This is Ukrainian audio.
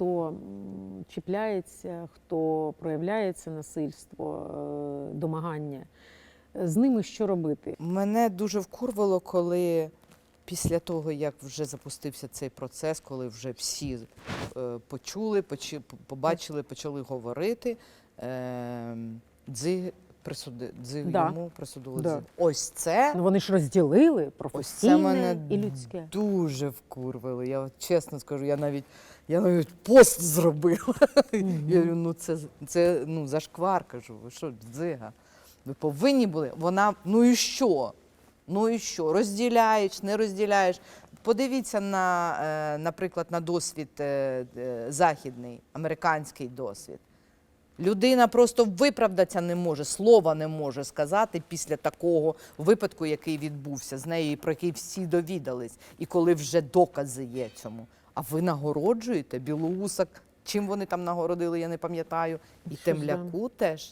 хто чіпляється, хто проявляє це насильство, е, домагання, з ними що робити? Мене дуже вкурвало, коли після того, як вже запустився цей процес, коли вже всі е, почули, побачили, почали говорити, е, дзиг присуди, дзиг Да. йому присудили Да. Ось це. Ну, вони ж розділили Ось це професійне мене і людське. дуже вкурвили. Я от чесно скажу, я навіть я навіть пост зробила. Я говорю, ну це, це ну, зашквар, кажу, ви що, дзига? Ви повинні були. Вона, ну і що? Ну і що? Розділяєш, не розділяєш. Подивіться на, е, наприклад, на досвід е, е, західний, американський досвід. Людина просто виправдатися не може, слова не може сказати після такого випадку, який відбувся з нею, і про який всі довідались, і коли вже докази є цьому. А ви нагороджуєте білоусак, чим вони там нагородили, я не пам'ятаю. І Що темляку теж